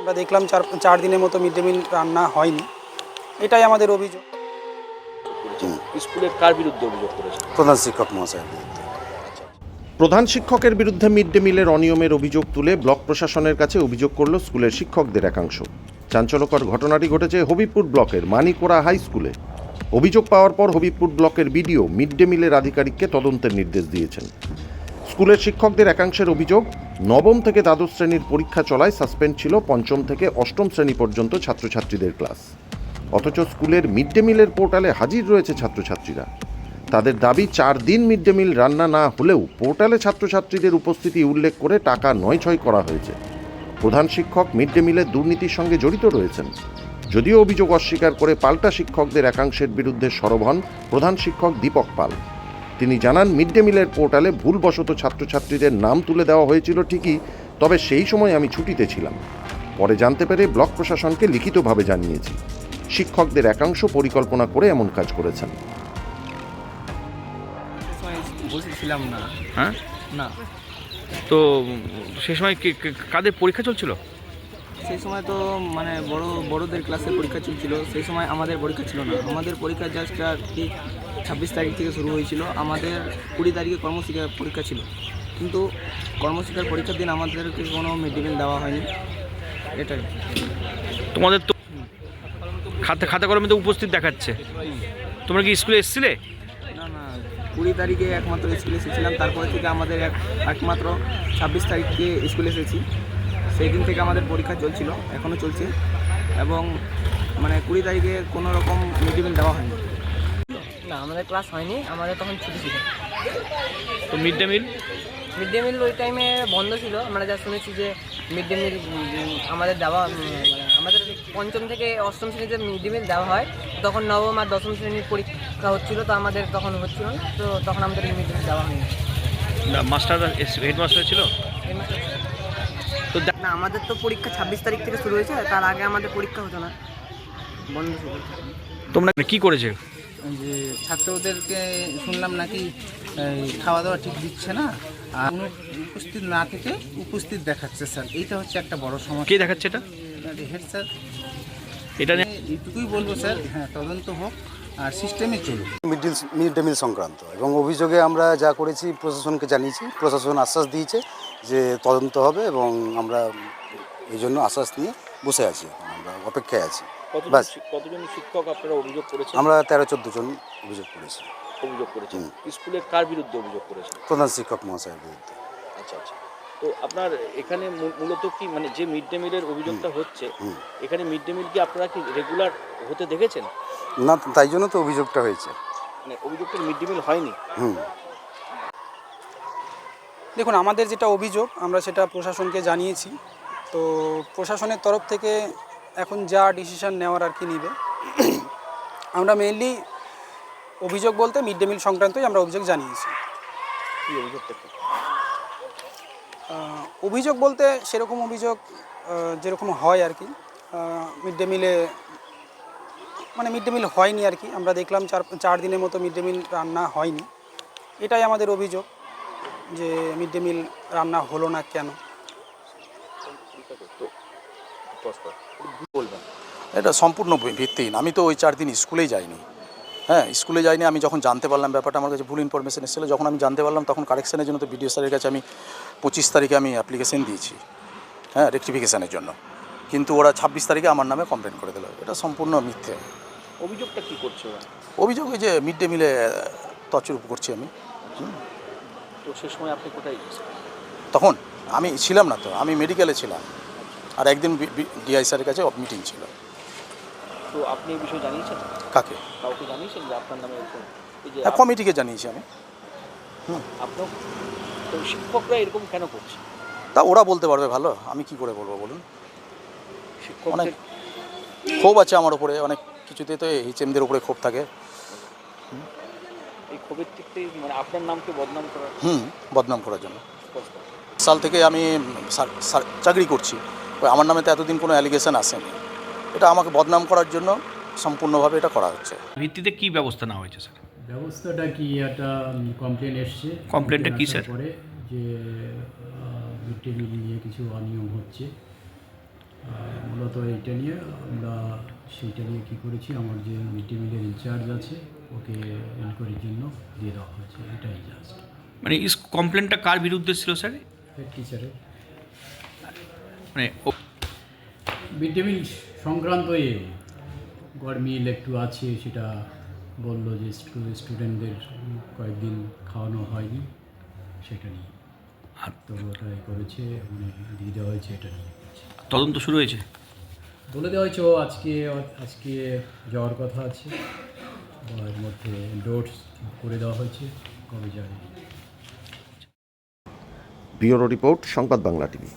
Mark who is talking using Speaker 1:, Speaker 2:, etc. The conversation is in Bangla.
Speaker 1: আমরা দেখলাম চার চার দিনের মতো মিড ডে মিল রান্না হয়নি। এটাই আমাদের অভিযোগ।
Speaker 2: স্কুলের কার বিরুদ্ধে অভিযোগ করেছেন?
Speaker 3: প্রধান শিক্ষক মহাশয়ের বিরুদ্ধে।
Speaker 4: প্রধান শিক্ষকের বিরুদ্ধে মিড ডে মিলের অনিয়মের অভিযোগ তুলে ব্লক প্রশাসনের কাছে অভিযোগ করল স্কুলের শিক্ষকদের একাংশ। চাঞ্চল্যকর ঘটনাটি ঘটেছে হবিবপুর ব্লকের মানিকোড়া হাই স্কুলে। অভিযোগ পাওয়ার পর হবিবপুর ব্লকের বিডিও মিড ডে মিলের আধিকারিককে তদন্তের নির্দেশ দিয়েছেন। স্কুলের শিক্ষকদের একাংশের অভিযোগ নবম থেকে দ্বাদশ শ্রেণির পরীক্ষা চলায় সাসপেন্ড ছিল পঞ্চম থেকে অষ্টম শ্রেণি পর্যন্ত ছাত্রছাত্রীদের ক্লাস। অথচ স্কুলের মিড ডে মিলের পোর্টালে হাজির রয়েছে ছাত্রছাত্রীরা। তাদের দাবি, চার দিন মিড ডে মিল রান্না না হলেও পোর্টালে ছাত্রছাত্রীদের উপস্থিতি উল্লেখ করে টাকা নয় ছয় করা হয়েছে। প্রধান শিক্ষক মিড ডে মিলের দুর্নীতির সঙ্গে জড়িত রয়েছেন। যদিও অভিযোগ অস্বীকার করে পাল্টা শিক্ষকদের একাংশের বিরুদ্ধে সরব হন প্রধান শিক্ষক দীপক পাল। তিনি জানান মিড ডে মিলের পোর্টালে ভুলবশত ছাত্রছাত্রীদের নাম তুলে দেওয়া হয়েছিল ঠিকই তবে সেই সময় আমি ছুটিতে ছিলাম। পরে জানতে পেরে ব্লক প্রশাসনকে লিখিতভাবে জানিয়েছি। শিক্ষকদের একাংশ পরিকল্পনা করে এমন কাজ করেছেন।
Speaker 5: বসেছিলাম না।
Speaker 2: হ্যাঁ?
Speaker 5: না।
Speaker 2: তো উম, সে সময় কি- কি- কাদের পরীক্ষা চলছিল?
Speaker 5: সেই সময় তো মানে বড় বড়দের ক্লাসে পরীক্ষা চলছিল। সেই সময় আমাদের পরীক্ষা ছিল না। আমাদের পরীক্ষা জাস্ট আর ঠিক ছাব্বিশ তারিখ থেকে শুরু হয়েছিল। আমাদের কুড়ি তারিখে কর্মশিক্ষা পরীক্ষা ছিল। কিন্তু কর্মশিক্ষার পরীক্ষার দিন আমাদেরকে কোনো মিড ডে মিল দেওয়া হয়নি। এটাই।
Speaker 2: তোমাদের তো খাতা খাতা কলমে তো উপস্থিত দেখাচ্ছে। তোমরা কি স্কুলে এসেছিলে?
Speaker 5: না না কুড়ি তারিখে একমাত্র স্কুলে এসেছিলাম। তারপরে থেকে আমাদের এক একমাত্র ছাব্বিশ তারিখে স্কুলে এসেছি। সেই দিন থেকে আমাদের পরীক্ষা চলছিল এখনও চলছে। এবং মানে কুড়ি তারিখে কোনো রকম মিড ডে মিল দেওয়া হয়নি।
Speaker 6: না আমাদের ক্লাস হয়নি আমাদের তখন ছুটি ছিল।
Speaker 2: তো mid day meal
Speaker 6: mid day meal ওই টাইমে বন্ধ ছিল আমরা যা শুনেছি যে মিড ডে মিল আমাদের দেওয়া মানে আমাদের পঞ্চম থেকে অষ্টম শ্রেণীতে মিড ডে মিল দেওয়া হয়। তখন নবম আর দশম শ্রেণির পরীক্ষা হচ্ছিল তো আমাদের তখন হচ্ছিল না তো তখন আমাদের মিড ডে মিল দেওয়া হয়নি।
Speaker 2: মাস্টার হেডমাস্টার ছিল? তো
Speaker 6: না আমাদের তো পরীক্ষা ছাব্বিশ তারিখ থেকে শুরু হয়েছে তার আগে আমাদের পরীক্ষা হতো না। বন্ধ ছিল।
Speaker 2: তোমরা কি করেছে?
Speaker 7: যে ছাত্রদেরকে শুনলাম নাকি খাওয়া দাওয়া ঠিক দিচ্ছে না আর উপস্থিত না থেকে উপস্থিত দেখাচ্ছে স্যার। এইটা হচ্ছে একটা বড় সমস্যা।
Speaker 2: কে দেখাচ্ছে এটা?
Speaker 7: Head sir.
Speaker 2: এটা নিয়ে
Speaker 7: এইটুকুই বলব স্যার। হ্যাঁ তদন্ত হোক আর সিস্টেমে চলুক।
Speaker 3: Mid deal mid day meal সংক্রান্ত। এবং অভিযোগে আমরা যা করেছি প্রশাসনকে জানিয়েছি। প্রশাসন আশ্বাস দিয়েছে যে তদন্ত হবে এবং আমরা এই জন্য আশ্বাস নিয়ে বসে আছি। আমরা অপেক্ষায় আছি। বাস।
Speaker 2: কতজন শিক্ষক আপনারা অভিযোগ করেছেন?
Speaker 3: আমরা তেরো চোদ্দ জন অভিযোগ করেছি।
Speaker 2: অভিযোগ করেছেন। স্কুলের কার বিরুদ্ধে অভিযোগ করেছেন?
Speaker 3: প্রধান শিক্ষক মহাশয়ের বিরুদ্ধে।
Speaker 2: আচ্ছা আচ্ছা। তো আপনার এখানে মূলত কি মানে যে মিড ডে মিলের অভিযোগটা হচ্ছে এখানে মিড ডে মিল কি আপনারা কি রেগুলার হতে দেখেছেন?
Speaker 3: না তাই জন্য তো অভিযোগটা হয়েছে।
Speaker 2: মানে অভিযোগটা মিড ডে মিল হয়নি।
Speaker 3: হুম।
Speaker 1: দেখুন আমাদের যেটা অভিযোগ আমরা সেটা প্রশাসনকে জানিয়েছি। তো প্রশাসনের তরফ থেকে এখন যা ডিসিশন নেওয়ার আর কি নিবে। আমরা মেইনলি অভিযোগ বলতে মিড ডে মিল সংক্রান্তই আমরা অভিযোগ জানিয়েছি।
Speaker 2: কি অভিযোগটা
Speaker 1: অভিযোগ বলতে সেরকম অভিযোগ যেরকম হয় আর কি। মিড ডে মিলে মানে মিড ডে মিল হয়নি আর কি। আমরা দেখলাম চার চার দিনের মতো মিড ডে মিল রান্না হয়নি। এটাই আমাদের অভিযোগ যে মিড ডে মিল রান্না হলো না কেন।
Speaker 2: বলবেন?
Speaker 8: এটা সম্পূর্ণ ভিত্তিহীন। আমি তো ওই চার দিন স্কুলেই যাইনি। হ্যাঁ স্কুলে যাইনি আমি যখন জানতে পারলাম ব্যাপারটা আমার কাছে ভুল ইনফরমেশন এসেছিল যখন আমি জানতে পারলাম তখন কারেকশনের জন্য তো বিডিও স্যারের কাছে আমি পঁচিশ তারিখে আমি অ্যাপ্লিকেশন দিয়েছি। হ্যাঁ রেক্টিফিকেশনের জন্য। কিন্তু ওরা ছাব্বিশ তারিখে আমার নামে কমপ্লেন করে দিল। এটা সম্পূর্ণ মিথ্যে।
Speaker 2: অভিযোগটা কি করছে ওরা?
Speaker 8: অভিযোগ ওই যে মিড ডে মিলে তছরূপ করছি আমি।
Speaker 2: তো সে সময় আপনি কোথায়
Speaker 8: তখন আমি ছিলাম না তো আমি মেডিকেলে ছিলাম। আর একদিন ডিআই স্যারের কাছে মিটিং ছিল।
Speaker 2: তো আপনি এই বিষয়ে জানিয়েছেন?
Speaker 8: কাকে?
Speaker 2: কাউকে জানিয়েছেন যে আপনার নামে এরকম এই যে
Speaker 8: হ্যাঁ কমিটিকে জানিয়েছি আমি।
Speaker 2: আপনার তো শিক্ষকরা এরকম কেন করছে?
Speaker 8: তা ওরা বলতে পারবে ভালো আমি কি করে বলব বলুন?
Speaker 2: শিক্ষকদের
Speaker 8: অনেক ক্ষোভ আছে আমার উপরে অনেক কিছুতে তো এইচএমদের উপরে ক্ষোভ থাকে।
Speaker 2: এই ক্ষোভের দিক থেকে মানে আপনার নামকে বদনাম করার
Speaker 8: হুম বদনাম করার জন্য। সাল থেকে আমি চাকরি করছি। আমার নামে তো এতদিন কোনো অ্যালিগেশন আসেনি। এটা আমাকে বদনাম করার জন্য সম্পূর্ণভাবে এটা করা হচ্ছে।
Speaker 2: ভিত্তিতে কি ব্যবস্থা নেওয়া হয়েছে স্যার?
Speaker 9: ব্যবস্থাটা কি? একটা কমপ্লেন এসছে।
Speaker 2: কমপ্লেনটা কি, স্যার?
Speaker 9: পরে যে মিড ডে মিল নিয়ে কিছু অনিয়ম হচ্ছে। মূলত এইটা নিয়ে আমরা সেইটা নিয়ে কী করেছি আমার যে মিড ডে মিলের ইনচার্জ আছে ওকে এনকোয়ারির জন্য দিয়ে দেওয়া হয়েছে। এটাই জাস্ট
Speaker 2: মানে ইস কমপ্লেনটা কার বিরুদ্ধে ছিল স্যার?
Speaker 9: হেড টিচারের
Speaker 2: মানে ও-
Speaker 9: মিড ডে মিল সংক্রান্ত এ গরমিল একটু আছে সেটা বলল যে স্টুডেন্টদের কয়েকদিন খাওয়ানো হয়নি সেটা নিয়ে।
Speaker 2: আর
Speaker 9: তো ওটা এ করেছে মানে দিয়ে দেওয়া হয়েছে এটা নিয়ে।
Speaker 2: তদন্ত শুরু হয়েছে?
Speaker 9: বলে দেওয়া হয়েছে ও আজকে আজকে যাওয়ার কথা আছে এর মধ্যে ডোটস করে দেওয়া হয়েছে কবে যাবে।
Speaker 4: ব্যুরো রিপোর্ট সংবাদ বাংলা টিভি।